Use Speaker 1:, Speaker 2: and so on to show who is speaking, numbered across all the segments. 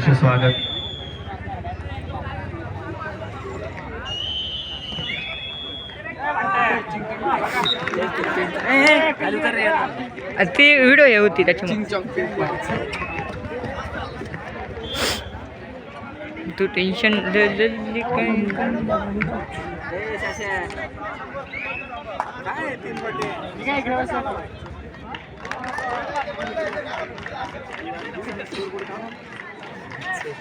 Speaker 1: सहर्ष स्वागत।
Speaker 2: ती व्हिडिओ हे होती त्याच्यामुळे तू टेन्शन છે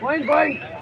Speaker 2: Point, point.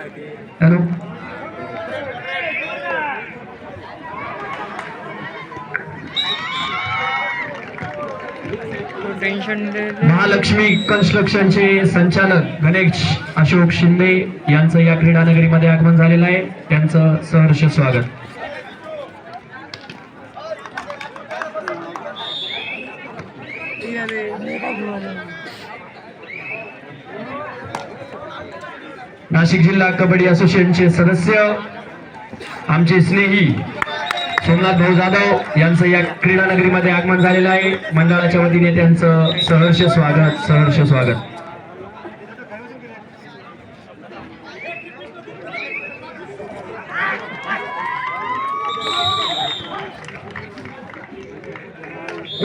Speaker 1: Hello.
Speaker 2: Tension
Speaker 1: Mahalakshmi कन्स्ट्रक्शनचे संचालक गणेश अशोक शिंदे यांचं या क्रीडा नगरीमध्ये आगमन झालेलं आहे. त्यांचं सहर्ष स्वागत. नाशिक जिल्हा कबड्डी असोसिएशनचे सदस्य आमचे स्नेही सोमनाथ भाऊ जाधव यांचं या क्रीडा नगरीमध्ये आगमन झालेलं आहे. मंडळाच्या वतीने त्यांचं सहर्ष स्वागत सहर्ष स्वागत.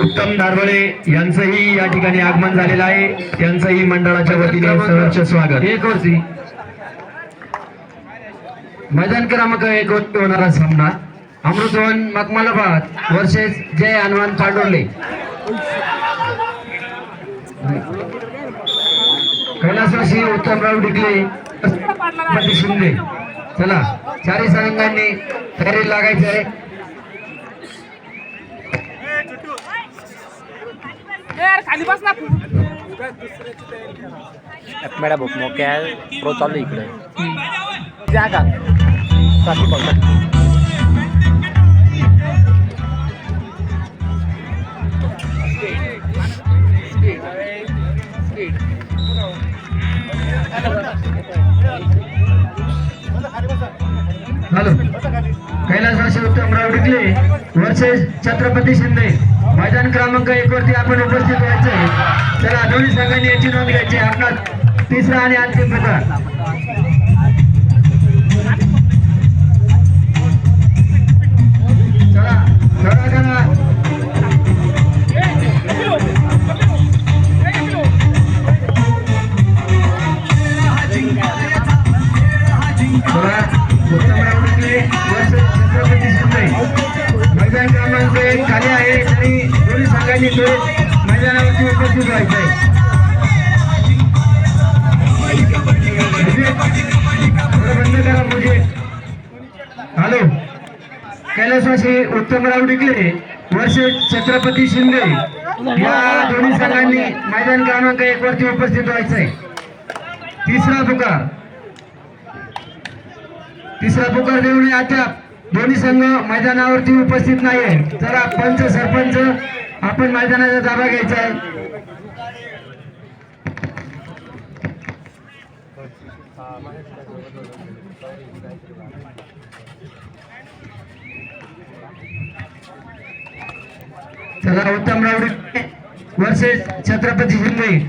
Speaker 1: उत्तम दारवळे यांचंही या ठिकाणी आगमन झालेलं आहे. त्यांचंही मंडळाच्या वतीने सहर्ष स्वागत. एक वर्षी. मैदान क्रमांक एक वरती होणारा सामना. अमृतवन मकमालाबाद वर्सेस जय हनुमान पांडुर्ले कैलासवासी उत्तमराव डिकले. शिंदे. चला चारही संघांनी तयारी लागायचं आहे.
Speaker 3: मॅडम मोक्या प्रो चालू इकडे त्या का साठी बघ
Speaker 1: हॅलो कैलासवासी उत्तमराव डिकले वर्सेस छत्रपती शिंदे। मैदान क्रमांक एक वरती आपण उपस्थित व्हायचंय चला दोन्ही संघाने याची नोंद घ्यायची आपला तिसरा आणि अंतिम प्रकार चला दोन्ही संघांनी मैदानावरती उपस्थित व्हायचंय थोडं हॅलो. कैलासवासी उत्तमराव डिकले वर्ष छत्रपती शिंदे. या दोन्ही संघांनी मैदान क्रमांक एक वरती उपस्थित व्हायचंय. तिसरा पुकार. तिसरा पुकार देऊन अद्याप दोन्ही संघ मैदानावरती उपस्थित नाही आहे जरा पंच सरपंच आपण मैदानाचा ताबा घ्यायचा आहे. चला उत्तम रावडे वर्सेस छत्रपती शिंदे.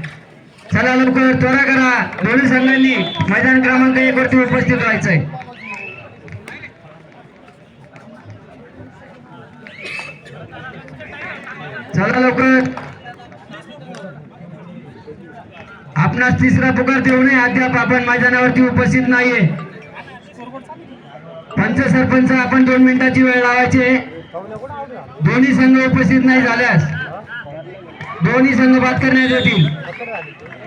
Speaker 1: चला लवकर त्वरा करा. दोन्ही संघांनी मैदान क्रमांक एक वरती उपस्थित व्हायचंय चला लवकर. आपणास तिसरा पुकार देऊ नये. अद्याप आपण मैदानावरती उपस्थित नाहीये. पंच सरपंच आपण दोन मिनिटाची वेळ लावायची दोन्ही संघ उपस्थित नाही झाल्यास दोन्ही संघ बाद करण्यात येतील.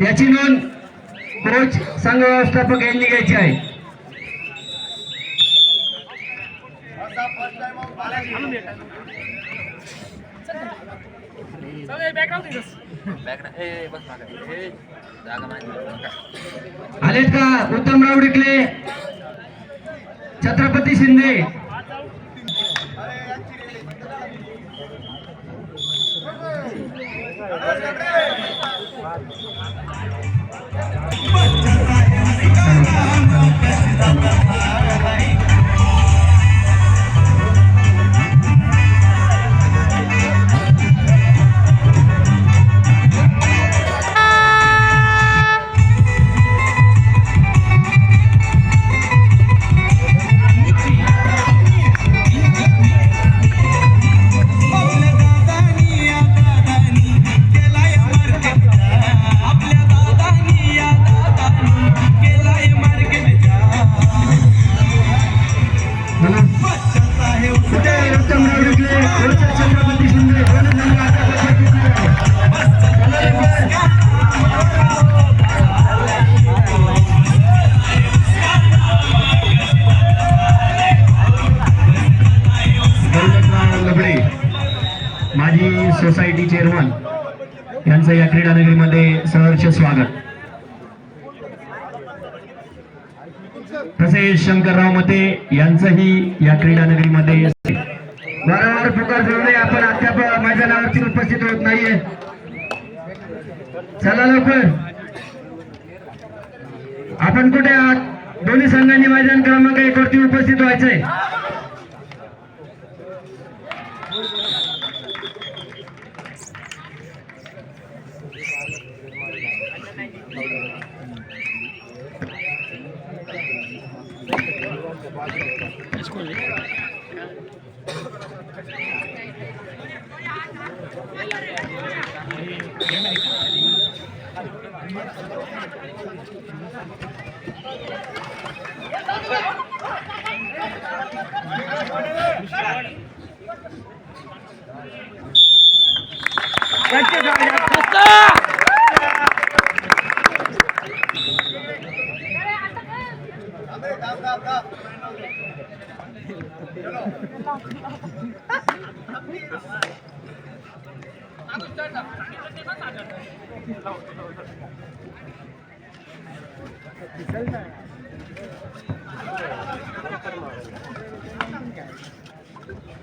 Speaker 1: याची नोंद कोच संघ व्यवस्थापक यांनी घ्यायची आहे. आलेत का? उत्तमराव डिकले छत्रपती शिंदे. क्रीडा नगरीमध्ये सहर्ष स्वागत. तसेच शंकरराव मते यांचंही या क्रीडा नगरीमध्ये वारंवार पुकार देऊ नये आपण अद्याप मैदानावरती उपस्थित होत नाहीये. चला लवकर. आपण कुठे आहात? दोन्ही संघांनी मैदान क्रमांक एक वरती उपस्थित व्हायचंय. Escolhi. Let's guys.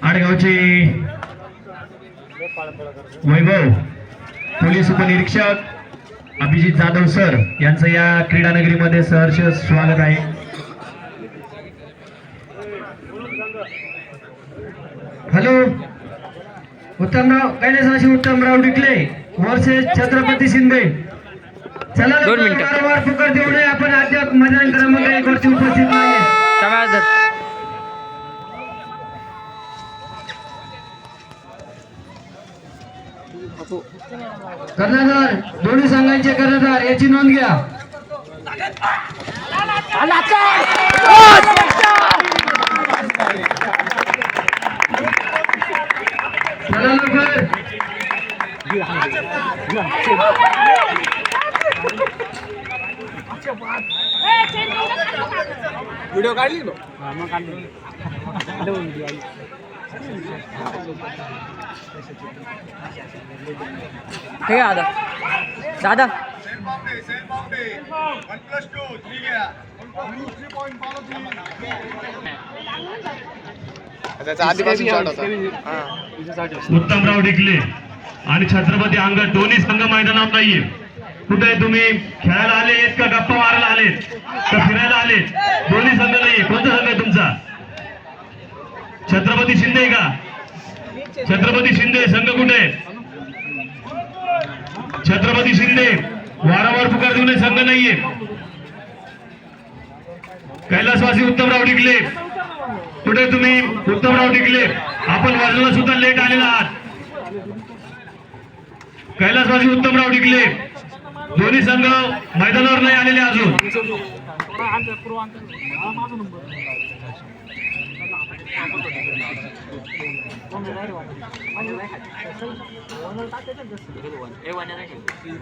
Speaker 1: आडगावचे वैभव पोलीस उपनिरीक्षक अभिजित जाधव सर यांचं या क्रीडा नगरीमध्ये सहर्ष स्वागत आहे. हॅलो. उत्तमराव कैलासाशी उत्तमराव डिकले वर्सेस छत्रपती शिंदे. चला
Speaker 2: दोन मिनिटं.
Speaker 1: वारंवार पुकार देऊ नये. आपण अद्याप मैदान क्रमांक एक वरती उपस्थित
Speaker 2: समाधान
Speaker 1: कर्णधार दोन्ही संघांचे कर्णधार याची नोंद घ्या. चला लवकर.
Speaker 3: व्हिडिओ काढली मग?
Speaker 2: हे घ्या दादा. दादा
Speaker 4: उत्तमराव डिकले आणि छत्रपती अंग दोन्ही संघ मैदानात नाहीये. कुठे तुम्ही खेळायला आले का गप्पा मारायला आलेत का फिरायला आलेत? दोन्ही संघ नाहीये. कोणता संघ आहे तुमचा? छत्रपती शिंदे का? छत्रपती शिंदे संघ कुठे? छत्रपती शिंदे वारंवार पुकार देऊन संघ नाहीये. कैलासवासी उत्तमराव टिकले कुठे तुम्ही उत्तमराव टिकले आपण वजनाला सुद्धा लेट आलेला आहात. कैलासवासी उत्तमराव टिकले. दोन्ही संघ मैदानावर नाही आलेले अजून.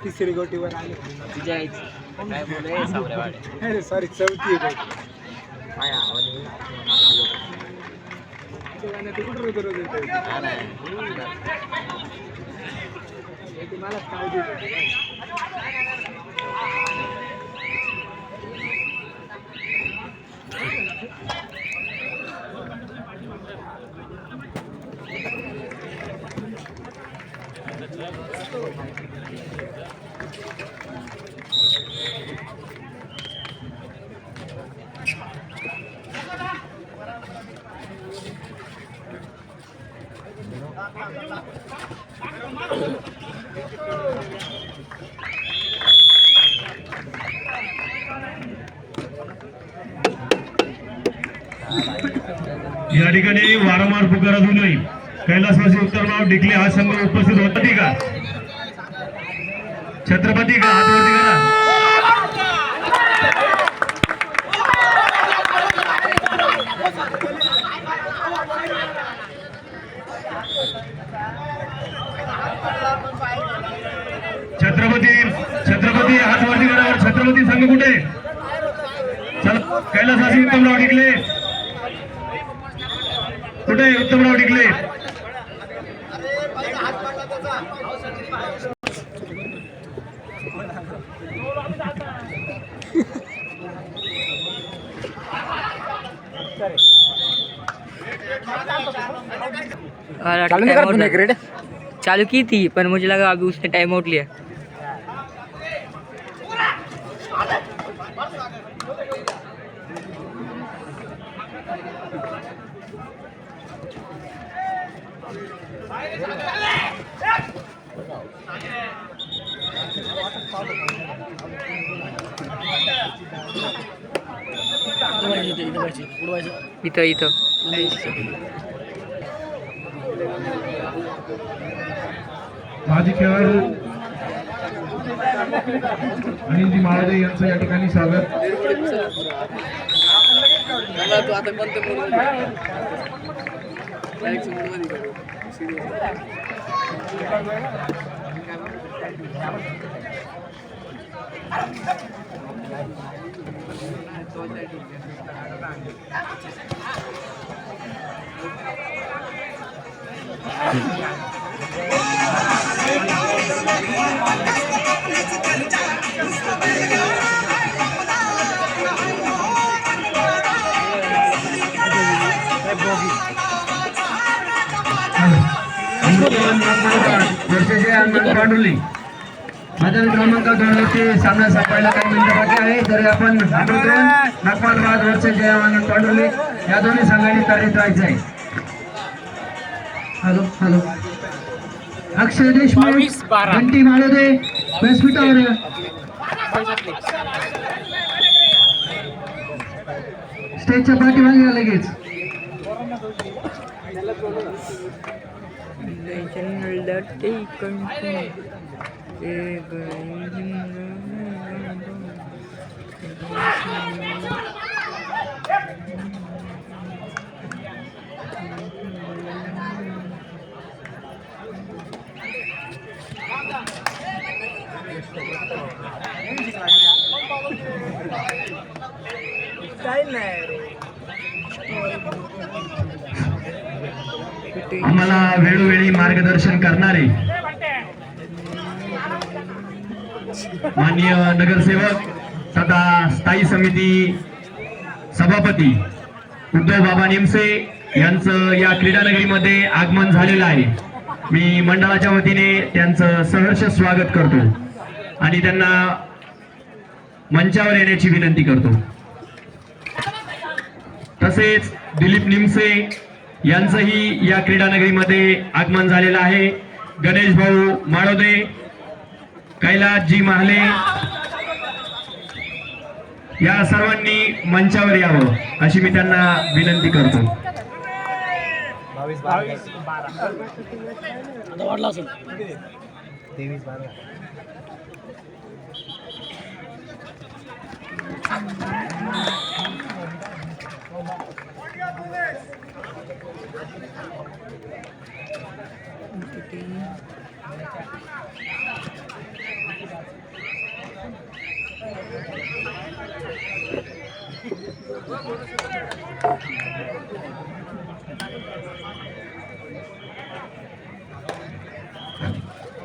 Speaker 3: तिसरी गोटीवर आली काय बोलाय सॉरी चौथी गोटी
Speaker 4: या ठिकाणी वारंवार पुकार अजून नाही कैलासवासी उत्तरराव डिकले हा संघ उपस्थित होता. ती का? छत्रपती का? हात वरती करा. छत्रपती छत्रपती हात वरती करा छत्रपती संघ कुठे? चला कैलासवासी उत्तमराव डिकले. कुठे उत्तमराव डिकले?
Speaker 2: अरे,
Speaker 3: चालू कर
Speaker 2: चालू की थी पर मुझे लगा अभी उसने टाइम आउट लिया. इथं इथं
Speaker 1: माजी खेळाडू अनिलजी महाराजे यांचं या ठिकाणी स्वागत. वर्षाचे हनुमान पांडुली मैदान क्रमांक दोन वरती सामना संपायला काही मिनिटं बाकी आहे तरी आपण आठवतून नागपालबाद वर्षाचे आनंद पांडुली या दोन्ही संघांनी तारीख राहायचं आहे. Hello hello. अक्षय देशमुख बंटी माळोदे व्यासपीठावर स्टेजच्या पाठीमागे आम्हाला वेळोवेळी मार्गदर्शन करणारे माननीय नगरसेवक तथा स्थायी समिती सभापती उद्धव बाबा निमसे यांचं या क्रीडानगरीमध्ये आगमन झालेलं आहे. मी मंडळाच्या वतीने त्यांचं सहर्ष स्वागत करतो आणि त्यांना मंचावर येण्याची विनंती करतो. तसेच दिलीप निमसे यांचंही या क्रीडानगरीमध्ये आगमन झालेलं आहे. गणेश भाऊ माळोदे कैलासजी महाले या सर्वांनी मंचावर यावं अशी मी त्यांना विनंती करतो.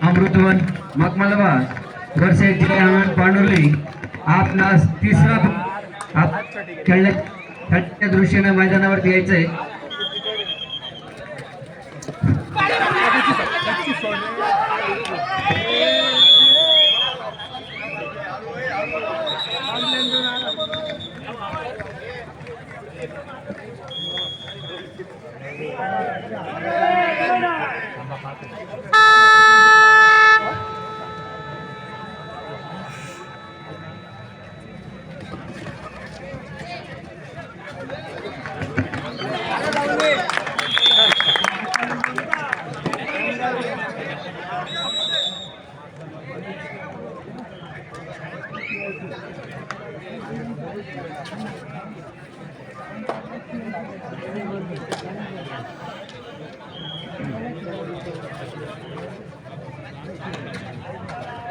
Speaker 1: अमृतवन मकमलबाद वर्षे जिल्हा पांडुर्ली आपणास तिसरा आप खेळण्या खेळण्याच्या दृष्टीने मैदानावरती यायचंय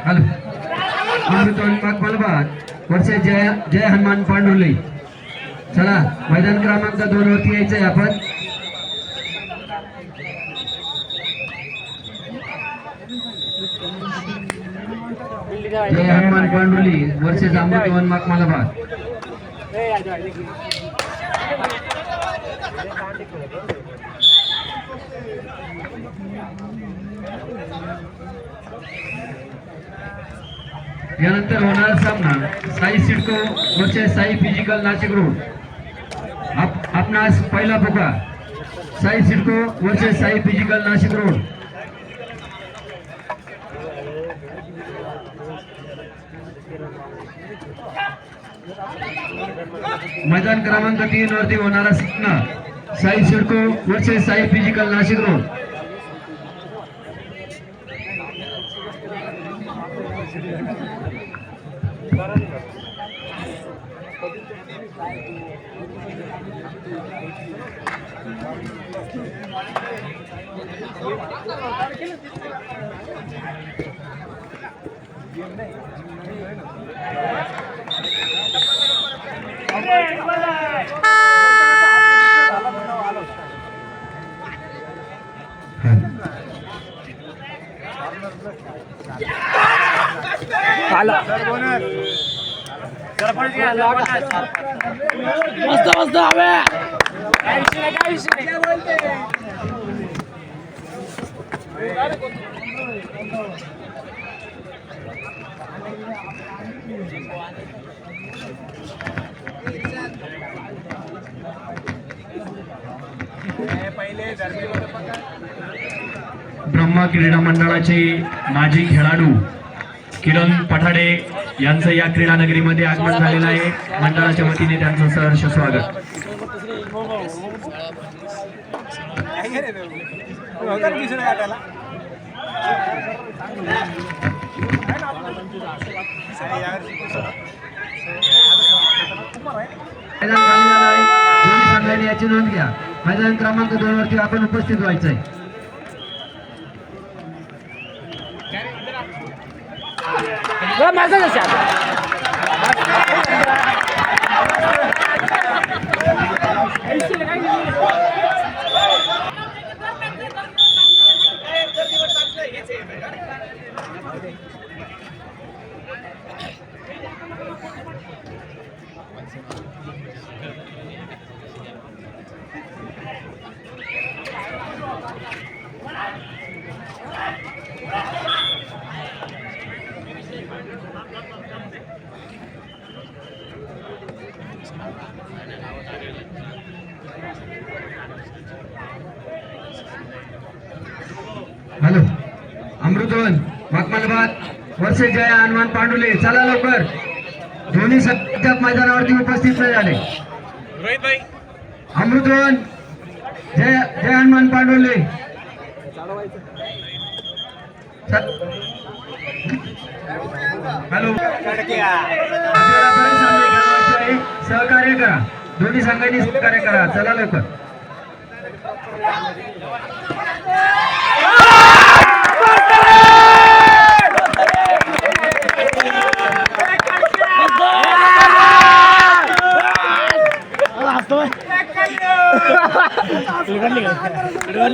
Speaker 1: हॅलो अमृतवन मकमलबाद वर्षे जय मान पांडुले. चला मैदान क्रमांक दोन वरती यायचंय आपण. जय हनुमान पांडुली वर्षे अमृतवन मकमलबाद यानंतर होणारा सामना Sai CIDCO versus Sai physical Nashik road आप आपणास पहिला पुकार Sai CIDCO versus Sai physical Nashik road मैदान क्रमांक तीन वरती होणारा सामना Sai CIDCO versus Sai physical Nashik road आला. मस्त मस्त हवे ब्रह्मा क्रीडा मंडळाचे माजी खेळाडू किरण पठाडे यांचं या क्रीडा नगरीमध्ये आगमन झालेलं आहे. मंडळाच्या वतीने त्यांचं सहर्ष स्वागत. मैदान खाली आहे. दोन्ही याची नोंद घ्या मैदान क्रमांक दोन वरती आपण उपस्थित व्हायचंय हॅलो अमृतवन मकमलबाद वर्षे जय हनुमान पांडुले चला लवकर दोन्ही सध्या मैदानावरती उपस्थित नाही झाले अमृतवन जय जय हनुमान पांडवले हॅलो. सहकार्य करा. दोन्ही संघांनी सहकार्य करा. चला लवकर.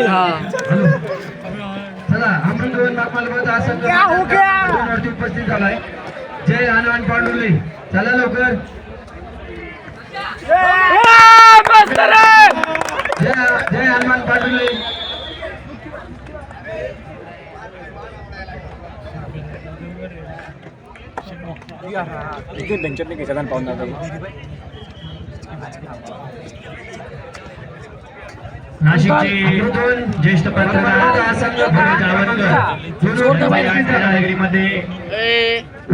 Speaker 2: हा.
Speaker 1: चला अमृतवन बागमालपत हा संघ उपस्थित झालाय. जय हनुमान पांडुले चला लवकर. जय जय हनुमान पांडुले
Speaker 3: त्यांच्यातले घेशादान पाहून जातो
Speaker 1: नाशिकचे दोन ज्येष्ठ नगरीमध्ये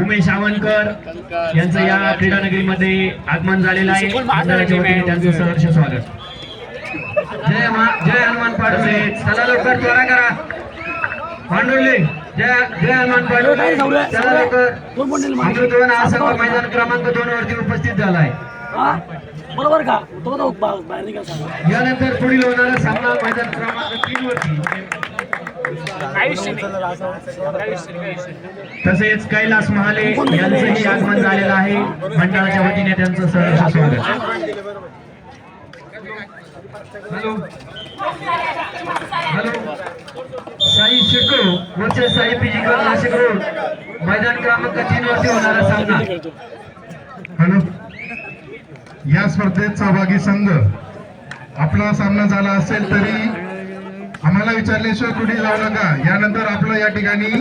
Speaker 1: उमेश आवनकर यांचं या क्रीडा नगरीमध्ये आगमन झालेलं आहे. त्यांचं सहर्ष स्वागत. जय जय हनुमान पांडुले. चला लवकर त्वरा करा. पांडुले जय जय हनुमान पांडुले. चला लवकर. मैदान क्रमांक दोन वरती उपस्थित झालाय.
Speaker 3: बरोबर का? तो तो बाहेर निघाल. सांगा
Speaker 1: यानंतर पुढील होणारा सामना मैदान क्रमांक तीन वरती. तसेच कैलास महाले यांचंही आगमन झालेलं आहे. मंडळाच्या वतीने त्यांचं सहर्ष स्वागत. हॅलो. हॅलो. साई शिको वरचे साई फिजिकल नाशिक रोड मैदान क्रमांक तीन वरती होणारा सामना.
Speaker 5: हॅलो. या स्पर्धेत सहभागी संघ. आपला सामना झाला असेल तरी आम्हाला विचारल्याशिवाय कुठे जाऊ नका. यानंतर आपलं या ठिकाणी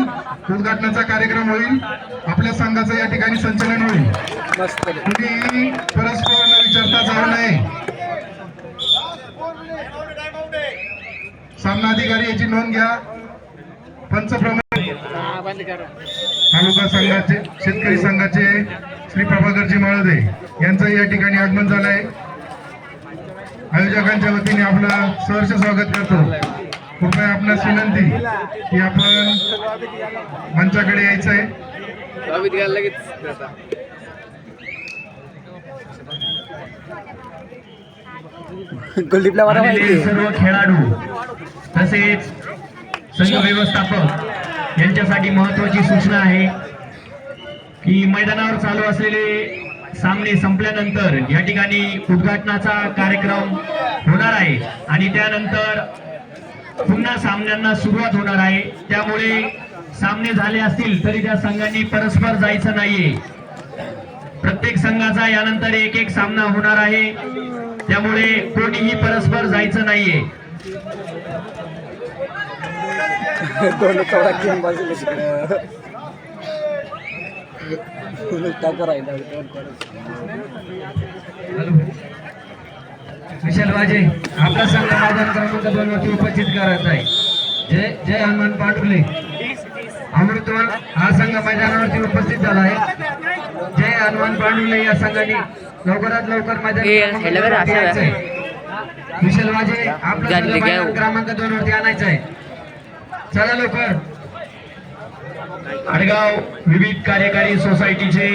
Speaker 5: उद्घाटनाचा कार्यक्रम होईल. आपल्या संघाचं या ठिकाणी संचलन होईल. कुणी परस्पर न विचारता जाऊ नये. सामना अधिकारी याची नोंद घ्या. पंचप्रमुख. तालुका संघाचे शेतकरी संघाचे श्री प्रभाकरजी माळदे यांचं या ठिकाणी आगमन झालं आहे आयोजकांच्या वतीने आपलं सहर्ष स्वागत करतो. कृपया आपणास विनंती की आपण मंचाकडे यायचं आहे
Speaker 3: कुलदीपला
Speaker 1: सर्व खेळाडू तसेच संघ व्यवस्थापक यांच्यासाठी महत्वाची सूचना आहे. की मैदानावर चालू असलेले सामने संपल्यानंतर या ठिकाणी उद्घाटनाचा कार्यक्रम होणार आहे. आणि त्यानंतर पुन्हा सामन्यांना सुरुवात होणार आहे. त्यामुळे सामने झाले असतील तरी त्या संघांनी परस्पर जायचं नाहीये. प्रत्येक संघाचा यानंतर एक एक सामना होणार आहे. त्यामुळे कोणीही परस्पर जायचं नाहीये.
Speaker 3: दोन
Speaker 1: विशाल वाजे आपला संघ मैदान क्रमांक दोन वरती उपस्थित करत आहे. जय जय हनुमान पाटुले. अमृतवन हा संघ मैदानावरती उपस्थित झाला आहे. जय हनुमान पांडुले या संघाने लवकरात लवकर. विशाल वाजे आपला. मैदान क्रमांक दोन वरती आणायचा आहे चला लवकर. आडगाव विविध कार्यकारी सोसायटीचे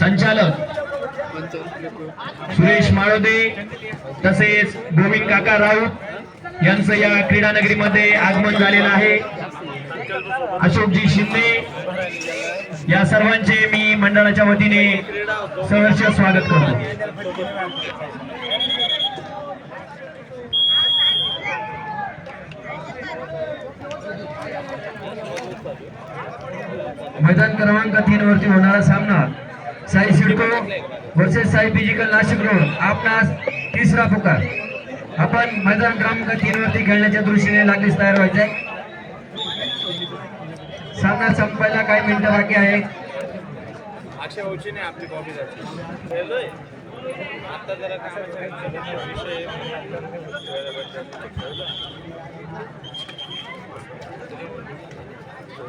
Speaker 1: संचालक सुरेश माळोदे तसेच गोविंद काका राऊत यांचं या क्रीडा नगरीमध्ये आगमन झालेलं आहे. अशोकजी शिंदे या सर्वांचे मी मंडळाच्या वतीने सहर्ष स्वागत करतो. मैदान क्रमांक तीन वरती होणारा सामना Sai CIDCO versus Sai physical Nashik road आपणास तिसरा पुकार. आपण मैदान क्रमांक तीन वरती खेळण्याच्या दृष्टीने लागलीच तयार व्हायचंय. सामना संपायला काही मिनिटं बाकी आहे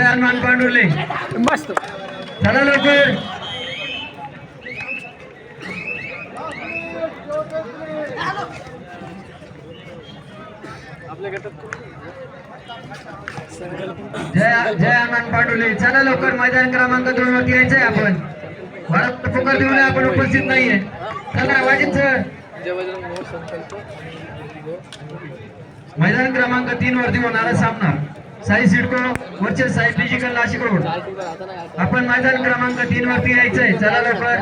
Speaker 1: जय हनुमान पांडुर्ले
Speaker 2: मस्त.
Speaker 1: चला लवकर. जय जय हनुमान पांडुले चला लवकर मैदान क्रमांक दोन वरती यायचंय आपण. भारत पुकार देऊन आपण उपस्थित नाहीये. चला वाजित सर. मैदान क्रमांक तीन वरती होणारा सामना. साई सिडको वरचे साई फिजिकल नाशिक रोड आपण मैदान क्रमांक तीन वरती यायचंय. चला लवकर.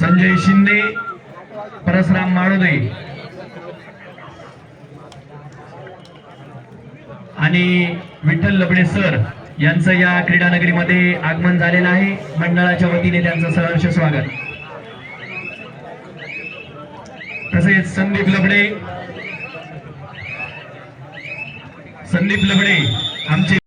Speaker 1: संजय शिंदे परसराम माळोदे. आणि विठ्ठल लबडे सर यांचं या क्रीडा नगरीमध्ये आगमन झालेलं आहे. मंडळाच्या वतीने त्यांचं सहर्ष स्वागत. तसेच संदीप लबडे. संदीप लबडे आमचे